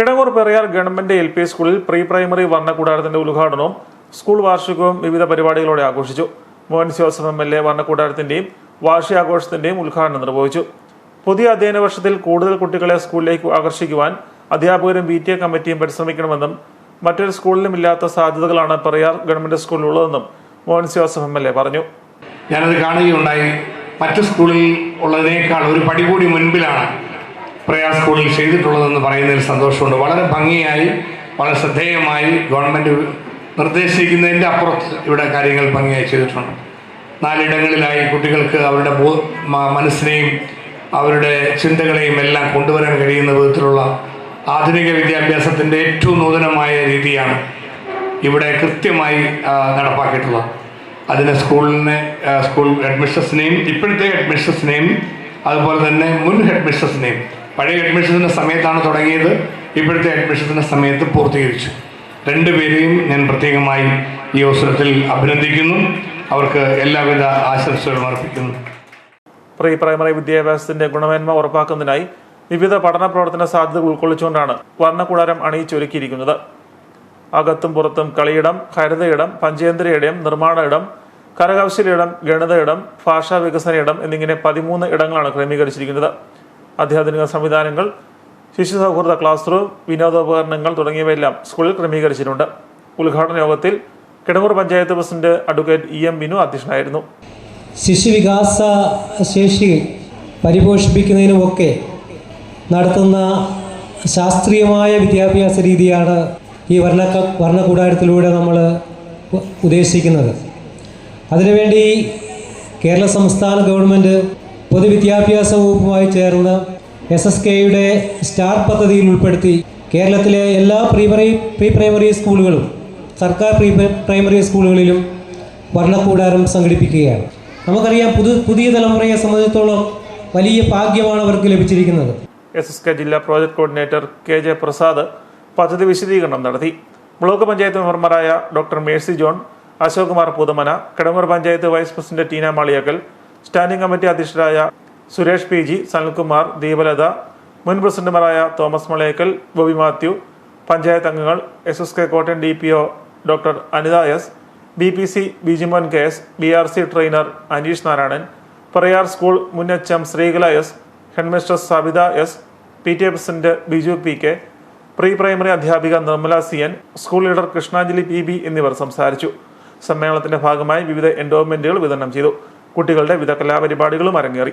Kidangoor Periyar government L P സ്കൂളിൽ pre primary വർണക്കൂടാരത്തിന്റെ ഉദ്ഘാടനവും സ്കൂൾ വാർഷികവും വിവിധ പരിപാടികളോടെ ആഘോഷിച്ചു. Mohan Joseph M L A വർണക്കൂടാരത്തിന്റെയും വാർഷികാഘോഷത്തിന്റെയും ഉദ്ഘാടനം നിർവഹിച്ചു. പുതിയ അധ്യയന വർഷത്തിൽ കൂടുതൽ കുട്ടികളെ സ്കൂളിലേക്ക് ആകർഷിക്കുവാൻ അധ്യാപകരും ബി ടി എ കമ്മിറ്റിയും പരിശ്രമിക്കണമെന്നും മറ്റൊരു സ്കൂളിലും ഇല്ലാത്ത സാധ്യതകളാണ് Periyar government സ്കൂളിലുള്ളതെന്നും Mohan Joseph M L A പറഞ്ഞു. ഞാനത് കാണുകയുണ്ടായി. മറ്റു സ്കൂളിൽ ഉള്ളതിനേക്കാൾ ഒരു പടി കൂടി മുൻപിലാണ് പ്രയാർ സ്കൂളിൽ ചെയ്തിട്ടുള്ളതെന്ന് പറയുന്നതിൽ സന്തോഷമുണ്ട്. വളരെ ഭംഗിയായി വളരെ ശ്രദ്ധേയമായി ഗവൺമെന്റ് നിർദ്ദേശിക്കുന്നതിന്റെ അപ്പുറത്ത് ഇവിടെ കാര്യങ്ങൾ ഭംഗിയായി ചെയ്തിട്ടുണ്ട്. നാലിടങ്ങളിലായി കുട്ടികൾക്ക് അവരുടെ ബോ മനസ്സിനെയും അവരുടെ ചിന്തകളെയും എല്ലാം കൊണ്ടുവരാൻ കഴിയുന്ന വിധത്തിലുള്ള ആധുനിക വിദ്യാഭ്യാസത്തിന്റെ ഏറ്റവും നൂതനമായ രീതിയാണ് ഇവിടെ കൃത്യമായി നടപ്പാക്കിയിട്ടുള്ളത്. അതിന് സ്കൂളിനെ സ്കൂൾ സ്കൂൾ ഹെഡ്മിസ്ട്രസിനെയും ഇപ്പോഴത്തെ ഹെഡ്മിസ്ട്രസിനെയും അതുപോലെ തന്നെ മുൻ ഹെഡ്മിസ്ട്രസിനെയും പഴയ അഡ്മിഷൻസിന്റെ സമയത്താണ് തുടങ്ങിയത്. ഇപ്പോഴത്തെ അഡ്മിഷൻസിന്റെ സമയത്ത് പൂർത്തീകരിച്ചു. രണ്ടുപേരെയും ഞാൻ പ്രത്യേകമായി ഈ അവസരത്തിൽ അഭിനന്ദിക്കുന്നു. അവർക്ക് എല്ലാവിധ ആശംസകളും അർപ്പിക്കുന്നു. പ്രീ പ്രൈമറി വിദ്യാഭ്യാസത്തിന്റെ ഗുണമേന്മ ഉറപ്പാക്കുന്നതിനായി വിവിധ പഠന പ്രവർത്തന സാധ്യതകൾ ഉൾക്കൊള്ളിച്ചുകൊണ്ടാണ് വർണകൂടാരം അണിയിച്ചൊരുക്കിയിരിക്കുന്നത്. അകത്തും പുറത്തും കളിയിടം ഹരിതയിടം പഞ്ചേന്ദ്ര ഇടം നിർമ്മാണ ഇടം കരകൗശല ഇടം ഗണിത ഇടം ഭാഷാ വികസന ഇടം എന്നിങ്ങനെ പതിമൂന്ന് ഇടങ്ങളാണ് ക്രമീകരിച്ചിരിക്കുന്നത്. അത്യാധുനിക സംവിധാനങ്ങൾ ശിശു സൗഹൃദ ക്ലാസ് റൂം വിനോദോപകരണങ്ങൾ തുടങ്ങിയവയെല്ലാം സ്കൂളിൽ ക്രമീകരിച്ചിട്ടുണ്ട്. ഉദ്ഘാടന യോഗത്തിൽ Kidangoor panchayat president advocate E M Binu അധ്യക്ഷനായിരുന്നു. ശിശുവികാസ ശേഷി പരിപോഷിപ്പിക്കുന്നതിനുമൊക്കെ നടത്തുന്ന ശാസ്ത്രീയമായ വിദ്യാഭ്യാസ രീതിയാണ് ഈ വർണ വർണകൂടാരത്തിലൂടെ നമ്മൾ ഉദ്ദേശിക്കുന്നത്. അതിനുവേണ്ടി കേരള സംസ്ഥാന ഗവൺമെന്റ് പൊതുവിദ്യാഭ്യാസ വകുപ്പുമായി ചേർന്ന് എസ് എസ് കെയുടെ സ്റ്റാർ പദ്ധതിയിൽ ഉൾപ്പെടുത്തി കേരളത്തിലെ എല്ലാ പ്രീമറി പ്രീ പ്രൈമറി സ്കൂളുകളും സർക്കാർ പ്രീ പ്രൈമറി സ്കൂളുകളിലും വർണക്കൂടാരം സംഘടിപ്പിക്കുകയാണ്. നമുക്കറിയാം പുതു പുതിയ തലമുറയെ സംബന്ധിച്ചിടത്തോളം വലിയ ഭാഗ്യമാണ് അവർക്ക് ലഭിച്ചിരിക്കുന്നത്. എസ് എസ് കെ ജില്ലാ project coordinator K J Prasad പദ്ധതി വിശദീകരണം നടത്തി. ബ്ലോക്ക് പഞ്ചായത്ത് മെമ്പർമാരായ doctor Mercy John Ashok Kumar Puthumana Kadamoor panchayat vice president Teena Maliyakkal standing committee അധ്യക്ഷരായ Suresh P G Sanalkumar Deepalatha മുൻ പ്രസിഡന്റുമാരായ തോമസ് മളേക്കൽ ബോബി മാത്യു പഞ്ചായത്ത് അംഗങ്ങൾ S S K Kottayam D P O doctor Anitha S B P C Bijimon K S B R C trainer Aneesh Narayanan Prayar school മുൻ H M Sreekala S headmistress Sabitha S P T A president Biju P K pre primary അധ്യാപിക Nirmala C N school leader Krishnanjali P B എന്നിവർ സംസാരിച്ചു. സമ്മേളനത്തിന്റെ ഭാഗമായി വിവിധ എൻഡോവ്മെന്റുകൾ വിതരണം ചെയ്തു. കുട്ടികളുടെ വിവിധ കലാപരിപാടികളും അരങ്ങേറി.